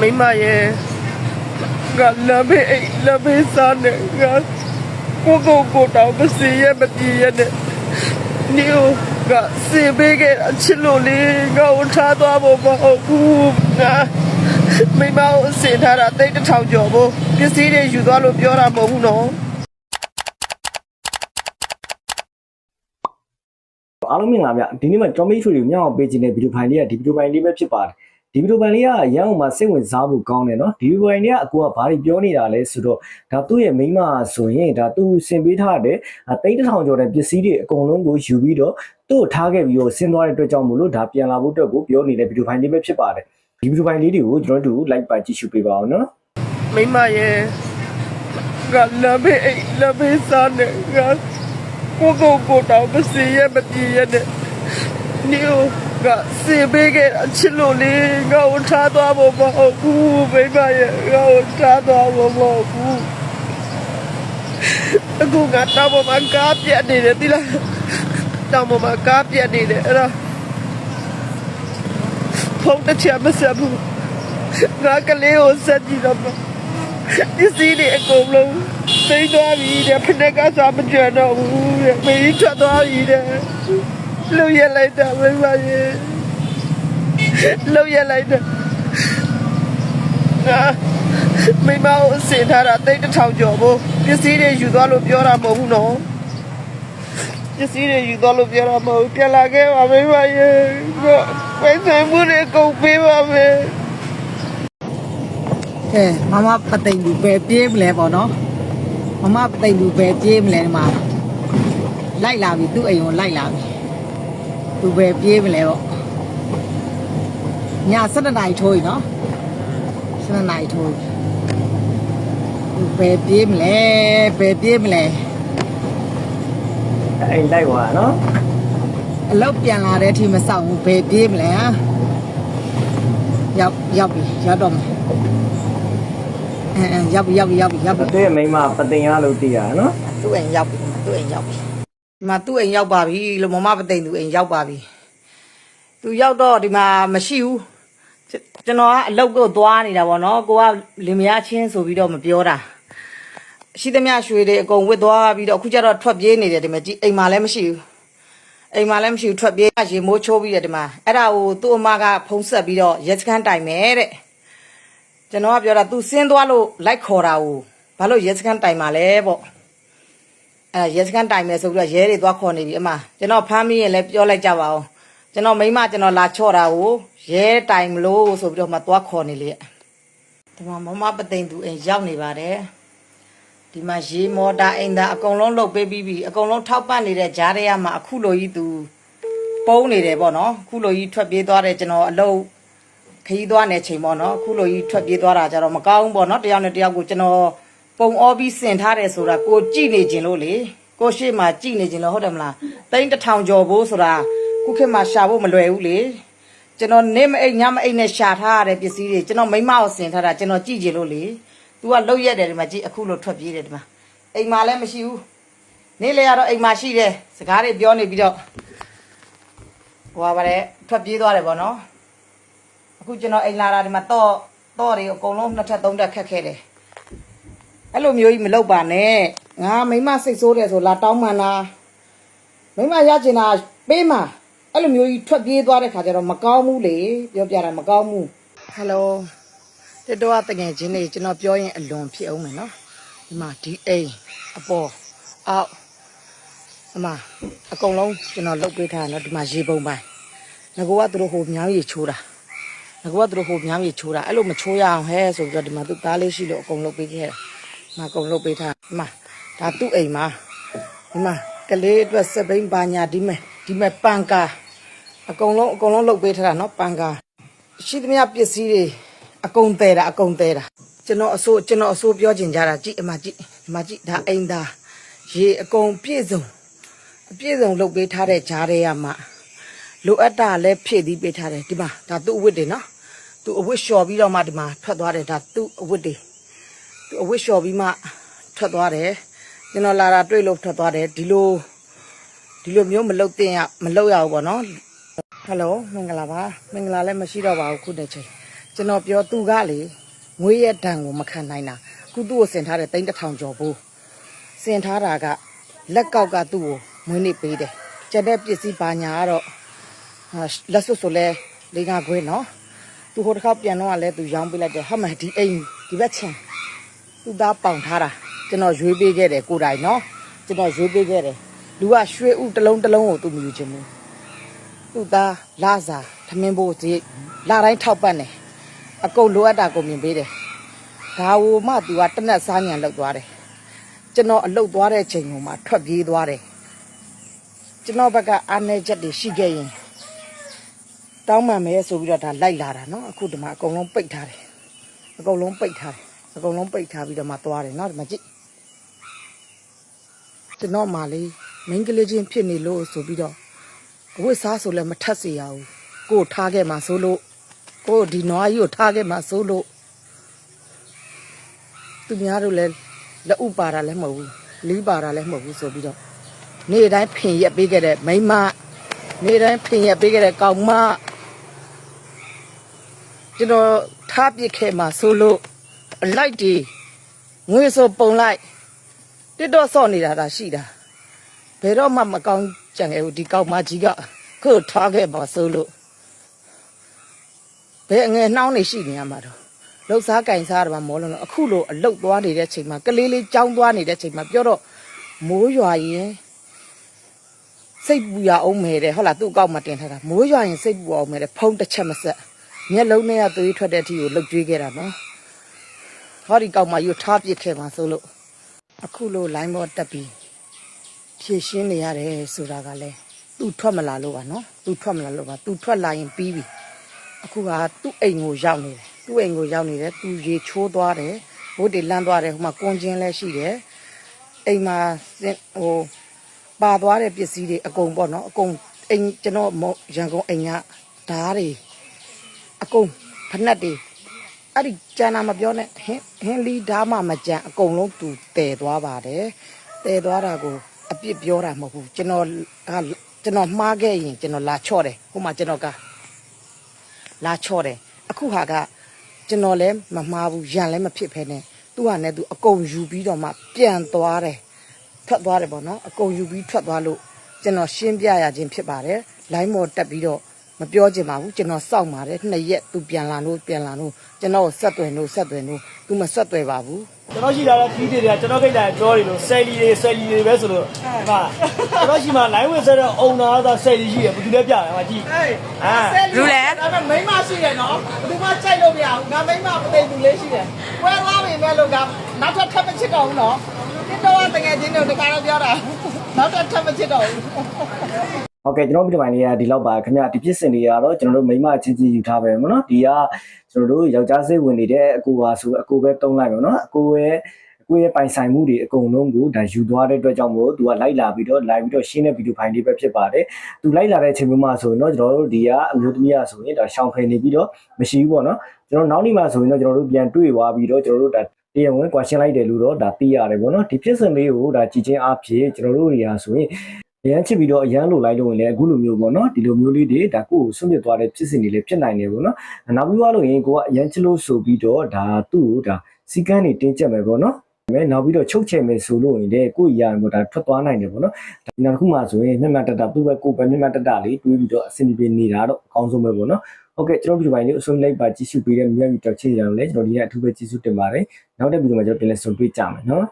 မိမရဲ့ငါလမ်းမေးအိမ်လမ်းမေးစားနေငါကိုကိုကိုတောင်မစီရမပြေရနဲ့နီယိုကစေဘေးကအချစ်လို့လေငါ့ကိုထားသွားဖို့မဟုတ်ဘူးငါမိမကိုစင်ထားတာတိတ်တစ်ထောင်ကျော်ဖို့ပစ္စည်းတွေယူသွားလို့ပြောတာမဟုတ်ဘူးနော်အားလုံးမင်္ဂလာဗျဒီနေ့မှာ Tommy Show ကိုမြောက်အောင်ပေးခြင်းတဲ့ဗီဒီယိုဖိုင်လေးကဒီဗီဒီယိုဖိုင်လေးပဲဖြစ်ပါတယ် ဒီဗီဒီယိုပိုင်းလေးကရန်ကုန်မှာစိတ်ဝင်စားဖို့ကောင်းတယ်နော်ဒီဗီဒီယိုပိုင်းလေးကအကူကဘာတွေပြောနေတာလဲဆိုတော့ဒါသူ့ရဲ့မိမဆိုရင်ဒါသူဆင်ပေးထားတဲ့တိတ်တထောင်ကျော်တဲ့ပစ္စည်းတွေအကုန်လုံးကိုယူပြီးတော့သူ့ထားခဲ့ပြီးတော့ဆင်းသွားတဲ့အတွက်ကြောင့်မို့လို့ဒါပြန်လာဖို့အတွက်ကိုပြောနေတဲ့ဗီဒီယိုပိုင်းလေးပဲဖြစ်ပါတယ်ဒီဗီဒီယိုပိုင်းလေးတွေကိုကျွန်တော်တို့ like ပါကြည့်ရှုပေးပါအောင်နော်မိမရဲ့ကလဘေးလဘေးစားနေကကိုကိုကိုတောင်ပစီရဲ့မပြေရဲ့နေဟို ကစေဘေးကအချစ်လို့လေငါ့ကိုထားသွားဖို့မဟုတ်ဘူးမိမရဲ့ငါ့ကိုထားသွားဖို့မဟုတ်ဘူးအခုငါတောင်းပေါ်မှာကားပြတ်နေတယ်ဒီလားတောင်းပေါ်မှာကားပြတ်နေတယ်အဲ့ဒါဖုန်းတစ်ချက်မဆက်ဘူးငါကလေးကိုဆက်ကြည့်တော့မှာပစ္စည်းတွေအကုန်လုံးသိမ်းသွားပြီတဲ့ဖနက်ကစားမကြံတော့ဘူးတဲ့မေးထွက်သွားပြီတဲ့ လှုပ်ရက်လိုက်တာမိမရဲ့လှုပ်ရက်လိုက်တာငါမိမကိုအစင်ထားတာတိတ်တစ်ထောင်ကျော်ဖို့ပစ္စည်းတွေယူသွားလို့ပြောတာမဟုတ်ဘူးနော်ပစ္စည်းတွေယူသွားလို့ပြောတာမဟုတ်ဘူးပြန်လာခဲ့ပါမိမရဲ့ကိုယ်ဆိုင်မှုတွေကုန်ပေးပါမယ်ကဲမမပသိမ်လူပဲပြေးမလဲပေါ့နော်မမပသိမ်လူပဲပြေးမလဲဒီမှာလိုက်လာပြီသူ့အိမ်ကိုလိုက်လာပြီ သူပဲပြေးမလဲပေါ့ည7နာရီထိုးပြီနော်7နာရီထိုးသူပဲပြေးမလဲပဲပြေးမလဲအိမ်လိုက်ွာနော်အလောက်ပြန်လာတဲ့အထိမဆောက်ဘူးပဲပြေးမလဲဟာရောက်ရောက်ပြီရောက်တော့မယ်အဲရောက်ပြီရောက်ပြီရောက်ပြီရောက်ပြီသူ့ရဲ့မိမပတင်ရလို့တည်ရနော်သူ့အိမ်ရောက်ပြီသူ့အိမ်ရောက်ပြီ ဒီမှာသူ့အိမ်ရောက်ပါပြီလို့မမပသိမ်သူအိမ်ရောက်ပါပြီသူရောက်တော့ဒီမှာမရှိဘူးကျွန်ကျွန်တော်ကအလုပ်ကိုသွားနေတာပေါ့နော်ကိုကလင်မယားချင်းဆိုပြီးတော့မပြောတာရှိသမျှရွှေတွေအကုန်ဝစ်သွားပြီးတော့အခုကျတော့ထွက်ပြေးနေတယ်ဒီမှာကြည့်အိမ်မှာလည်းမရှိဘူးအိမ်မှာလည်းမရှိဘူးထွက်ပြေးရေမိုးချိုးပြီးတယ်ဒီမှာအဲ့ဒါကိုသူ့အမကဖုံးဆက်ပြီးတော့ရက်စခန်းတိုင်မယ်တဲ့ကျွန်တော်ကပြောတာ तू စင်းသွားလို့လိုက်ခေါ်တာကိုဘာလို့ရက်စခန်းတိုင်မှာလဲပေါ့ အဲရဲစခန်းတိုင်မယ်ဆိုပြီးတော့ရဲတွေသွားခေါ်နေပြီအမကျွန်တော်ဖမ်းမိရင်လည်းပြောလိုက်ကြပါဦးကျွန်တော်မိမကျွန်တော်လာချော့တာကိုရဲတိုင်မလို့ဆိုပြီးတော့မှသွားခေါ်နေလေဒီမှာမမပသိမ်သူအိမ်ရောက်နေပါတယ်ဒီမှာရေမော်တာအိမ်သာအကုန်လုံးလုတ်ပေးပြီးပြီအကုန်လုံးထောက်ပံ့နေတဲ့ဂျားတွေကမှအခုလိုကြီးသူပုံးနေတယ်ပေါ့နော်အခုလိုကြီးထွက်ပြေးသွားတယ်ကျွန်တော်အလုပ်ခရီးသွားနေချိန်ပေါ့နော်အခုလိုကြီးထွက်ပြေးသွားတာကြတော့မကောင်းဘူးပေါ့နော်တယောက်နဲ့တယောက်ကိုကျွန်တော် ပုံအောပြီးစင်ထားတယ်ဆိုတာကိုကြည့်နေခြင်းလို့လေကိုရှေ့မှာကြည့်နေခြင်းလို့ဟုတ်တယ်မလားတိန်းတစ်ထောင်ကျော်ဖို့ဆိုတာခုခေတ်မှာရှာဖို့မလွယ်ဘူးလေကျွန်တော်နေမအိတ်ညမအိတ်နဲ့ရှာထားရတဲ့ပစ္စည်းတွေကျွန်တော်မိမကိုစင်ထားတာကျွန်တော်ကြည့်ခြင်းလို့လေ तू ကလှုပ်ရက်တယ်ဒီမှာကြည့်အခုလို့ထွက်ပြေးတယ်ဒီမှာအိမ်မှာလည်းမရှိဘူးနေ့လေကတော့အိမ်မှာရှိတယ်စကားတွေပြောနေပြီးတော့ဟိုပါပါတယ်ထွက်ပြေးသွားတယ်ပေါ့နော်အခုကျွန်တော်အိမ်လာတာဒီမှာတော့တော့တွေအကုန်လုံးနှစ်ထပ်သုံးထပ်ခက်ခဲတယ် အဲ့လိုမျိုးကြီးမလုပ်ပါနဲ့ငါမိမစိတ်ဆိုးတယ်ဆိုလာတောင်းမှန်တာမိမရချင်တာပေးမှာအဲ့လိုမျိုးကြီးထွက်ပြေးသွားတဲ့ခါကျတော့မကောင်းဘူးလေပြောပြတာမကောင်းဘူးဟယ်လိုတက်တော့တငယ်ချင်းတွေကျွန်တော်ပြောရင်အလွန်ဖြစ်အောင်မယ်နော်ဒီမှာဒီအိမ်အပေါ်အောက်ဒီမှာအကုန်လုံးကျွန်တော်လုတ်ပေးထားတယ်နော်ဒီမှာရေပုံပိုင်းငကောကသူတို့ဟိုမြောင်းရေချိုးတာငကောကသူတို့ဟိုမြောင်းရေချိုးတာအဲ့လိုမချိုးရအောင်ဟဲဆိုပြီးတော့ဒီမှာသူသားလေးရှိလို့အကုန်လုတ်ပေးခဲ့တာ မကုံလုတ်ပေးထားမဒါသူ့အိမ်မှာဒီမှာကလေးအတွက်စပိန်ဘာညာဒီမဲ့ဒီမဲ့ပန်ကာအကုန်လုံးအကုန်လုံးလုတ်ပေးထားတာနော်ပန်ကာရှိသမျှပစ္စည်းတွေအကုန်သေးတာအကုန်သေးတာကျွန်တော်အဆိုးကျွန်တော်အဆိုးပြောချင်ကြတာကြည့်အမကြည့်ဒီမှာကြည့်ဒါအိမ်သားရေအကုန်ပြည့်စုံအပြည့်စုံလုတ်ပေးထားတဲ့ဂျားတွေကမှလိုအပ်တာလည်းဖြည့်သီးပေးထားတယ်ဒီမှာဒါသူ့အဝတ်တွေနော်သူ့အဝတ်လျှော်ပြီးတော့မှဒီမှာထွက်သွားတယ်ဒါသူ့အဝတ်တွေ အဝတ်လျှော်ပြီးမှထွက်သွားတယ်ကျွန်တော်လာတာတွေ့လို့ထွက်သွားတယ်ဒီလိုဒီလိုမျိုးမလုပ်တင်ရမလုပ်ရဘူးပေါ့နော်ဟယ်လိုမင်္ဂလာပါမင်္ဂလာလည်းမရှိတော့ပါဘူးခုတည်းချိန်ကျွန်တော်ပြောသူကလေငွေရဲ့ဒဏ်ကိုမခံနိုင်တာအခုသူ့ကိုဆင်ထားတဲ့တိန်းတစ်ထောင်ကျော်ဖို့ဆင်ထားတာကလက်ကောက်ကသူ့ကိုမွေးနေ့ပေးတယ်ကျန်တဲ့ပစ္စည်းပါညာကတော့ဟာလက်စွပ်ဆိုလဲလေးငါခွေးနော်သူဟိုတစ်ခါပြန်တော့ကလည်းသူရောင်းပေးလိုက်တယ်ဟာမဒီအိမ်ဒီဘက်ချင်း သူသားပေါင်ထားတာကျွန်တော်ရွေးပေးခဲ့တယ်ကိုယ်တိုင်နော်ကျွန်တော်ရွေးပေးခဲ့တယ်လူကရွှေဥတစ်လုံးတစ်လုံးကိုသူမယူချင်ဘူး သူ့သားလာစာသမင်းဖို့စီလာတိုင်းထောက်ပတ်နေအကုန်လိုအပ်တာကိုမြင်ပေးတယ်ဒါဝမှသူကတနက်စားညံလောက်သွားတယ်ကျွန်တော်အလုတ်သွားတဲ့ချိန်ကမှထွက်ပြေးသွားတယ်ကျွန်တော်ဘက်ကအာနေချက်တွေရှိခဲ့ရင်တောင်းမှန်မယ်ဆိုပြီးတော့ဒါလိုက်လာတာเนาะအခုဒီမှာအကုန်လုံးပိတ်ထားတယ်အကုန်လုံးပိတ်ထားတယ် အကုန်လုံးပိတ်ထားပြီးတော့မှသွားတယ်နော်ဒီမှာကြည့်ကျွန်တော်မှလေမင်းကလေးချင်းဖြစ်နေလို့ဆိုပြီးတော့အဝတ်စားဆိုလည်းမထက်စေရဘူးကို့ထားခဲ့မှဆိုလို့ကို့ဒီနွားကြီးကိုထားခဲ့မှဆိုလို့သူများတို့လည်းလက်ဥပါတာလည်းမဟုတ်ဘူးလီးပါတာလည်းမဟုတ်ဘူးဆိုပြီးတော့နေ့တိုင်းဖင်ရက်ပေးခဲ့တဲ့မိမနေ့တိုင်းဖင်ရက်ပေးခဲ့တဲ့ကောင်မကျွန်တော်ထားပစ်ခဲ့မှဆိုလို့ အလိုက်တီငွေဆိုပုံလိုက်တစ်တော့စော့နေတာဒါရှိတာဘယ်တော့မှမကောင်းကြံခဲ့ဘူးဒီကောက်မကြီးကခုတ်ထားခဲ့ပါဆိုလို့ဘယ်အငယ်နှောင်းနေရှိနေရမှာတော့လှုပ်စားကင်စားတယ်မှာမောလုံးတော့အခုလိုအလုတ်သွားနေတဲ့ချိန်မှာကလေးလေးကြောင်းသွားနေတဲ့ချိန်မှာပြောတော့မိုးရွာရင်စိတ်ပူရအောင်မယ်တဲ့ဟုတ်လားသူ့အကောက်မှာတင်ထားတာမိုးရွာရင်စိတ်ပူအောင်မယ်တဲ့ဖုံးတစ်ချက်မဆက်မျက်လုံးနဲ့ကသွေးထွက်တဲ့အထိကိုလှုပ်ကြွေးခဲ့တာနော် ဟောဒီကောက်မှာယူထားပစ်ခဲ့မှာဆိုလို့အခုလိုလိုင်းပေါ်တက်ပြီးဖြည့်ရှင်းနေရတယ်ဆိုတာကလည်းသူထွက်မလာလို့ပါနော်သူထွက်မလာလို့ပါသူထွက်လာရင်ပြီးပြီအခုကသူ့အိမ်ကိုရောက်နေတယ်သူ့အိမ်ကိုရောက်နေတယ်သူရေချိုးသွားတယ်ဘိုးတေလန်းသွားတယ်ဟိုမှာကွန်ချင်းလည်းရှိတယ်အိမ်မှာစင်ဟိုပါသွားတဲ့ပစ္စည်းတွေအကုန်ပေါ့နော်အကုန်အိမ်ကျွန်တော်မောရန်ကုန်အိမ်ကဓားတွေအကုန်ဖက်နှက်တွေ အဲ့ဒီကျန်တာမပြောနဲ့ဟင်းဟင်းလီဓားမှမကြံအကုန်လုံးသူတည်သွားပါတယ်တည်သွားတာကိုအပြစ်ပြောတာမဟုတ်ဘူးကျွန်တော်ကကျွန်တော်မှားခဲ့ရင်ကျွန်တော်လာချော့တယ်ဟိုမှာကျွန်တော်ကလာချော့တယ်အခုဟာကကျွန်တော်လည်းမမှားဘူးရန်လည်းမဖြစ်ဖ ೇನೆ သူ့ဟာနဲ့သူအကုန်ယူပြီးတော့မှပြန်သွားတယ်ထွက်သွားတယ်ပေါ့နော်အကုန်ယူပြီးထွက်သွားလို့ကျွန်တော်ရှင်းပြရခြင်းဖြစ်ပါတယ်လိုင်းမော်တက်ပြီးတော့ မပြောချင်ပါဘူးကျွန်တော်စောင့်ပါတယ်နှစ်ရက်သူပြန်လာလို့ပြန်လာလို့ကျွန်တော်ကိုဆက်သွယ်လို့ဆက်သွယ်လို့သူမဆက်သွယ်ပါဘူးကျွန်တော်ရှိလာတဲ့ပြီးတွေကကျွန်တော်ခိတ်လာကြောတွေလို့ဆယ်လီတွေဆယ်လီတွေပဲဆိုလို့ဒီမှာကျွန်တော်ရှိမှ line ဝင်ဆက်တဲ့အုံနာသာဆယ်လီရှိတယ်ဘယ်သူလဲပြတယ်ဟာကြည့်ဟေးအာလူလဲဒါပေမဲ့မိန်းမရှိတယ်နော်ဘယ်သူမှကြိုက်လို့မရဘူးငါမိန်းမမသိဘူးလေးရှိတယ်ပွဲသွားပြီမဲ့လို့ကနောက်ထပ်ထပ်မချစ်တော့ဘူးနော်ဒီတော့တကယ်ချင်းတို့တခါတော့ပြောတာနောက်ထပ်ထပ်မချစ်တော့ဘူး ဟုတ်ကဲ့ကျွန်တော်ဗီဒီယိုပိုင်းလေးကဒီလောက်ပါခင်ဗျဒီဖြစ်စဉ်တွေကတော့ကျွန်တော်တို့မိမချင်းချင်းယူထားပဲမနော်ဒီကကျွန်တော်တို့ယောက်ျားစိတ်ဝင်နေတဲ့အကူပါဆိုအကူပဲတုံးလိုက်ပါနော်အကူရဲ့အကူရဲ့ပိုင်ဆိုင်မှုတွေအကုန်လုံးကိုဒါယူသွားတဲ့အတွက်ကြောင့်မို့သူကလိုက်လာပြီးတော့လိုက်ပြီးတော့ရှင်းတဲ့ဗီဒီယိုဖိုင်လေးပဲဖြစ်ပါတယ်သူလိုက်လာတဲ့အချိန်မျိုးမှာဆိုရင်တော့ကျွန်တော်တို့ဒီကအမျိုးသမီးကဆိုရင်ဒါရှောင်ဖယ်နေပြီးတော့မရှိဘူးပေါ့နော်ကျွန်တော်နောက်နေ့မှာဆိုရင်တော့ကျွန်တော်တို့ပြန်တွေ့သွားပြီးတော့ကျွန်တော်တို့ဒါတရားဝင်ကွာရှင်းလိုက်တယ်လို့တော့ဒါသိရတယ်ပေါ့နော်ဒီဖြစ်စဉ်လေးကိုဒါကြည်ချင်းအဖြစ်ကျွန်တော်တို့တွေကဆိုရင်အ ရန်ချစ်ပြီးတော့အရန်လိုလိုက်လို့ရင်လည်းအခုလိုမျိုးပေါ့နော်ဒီလိုမျိုးလေးတွေဒါကိုယ်ကိုဆွန့်ပစ်သွားတဲ့ဖြစ်စဉ်တွေလည်းဖြစ်နိုင်တယ်ပေါ့နော်နောက်ပြီးသွားလို့ရင်ကိုကအရန်ချစ်လို့ဆိုပြီးတော့ဒါသူ့ကိုဒါစီကန်းတွေတင်းကျပ်မယ်ပေါ့နော်ဒါပေမဲ့နောက်ပြီးတော့ချုပ်ချယ်မယ်ဆိုလို့ရင်လည်းကိုယ်ရရင်ပေါ့ဒါထွက်သွားနိုင်တယ်ပေါ့နော်ဒီနောက်တစ်ခုမှဆိုရင်မျက်မှန်တတသူ့ဘက်ကိုယ်ပဲမျက်မှန်တတလေးတွေးပြီးတော့အဆင်ပြေနေတာတော့အကောင်းဆုံးပဲပေါ့နော်ဟုတ်ကဲ့ကျွန်တော်ဗီဒီယိုပိုင်းလေးအဆုံးလိုက်ပါကြည့်ရှုပေးတဲ့မြန်မြန်တော့ချစ်ရအောင်လဲကျွန်တော်ဒီကအထူးပဲကြည့်ရှုတင်ပါတယ်နောက်တဲ့ဗီဒီယိုမှာကျွန်တော်ပြန်လည်ဆုံတွေ့ကြမယ်နော်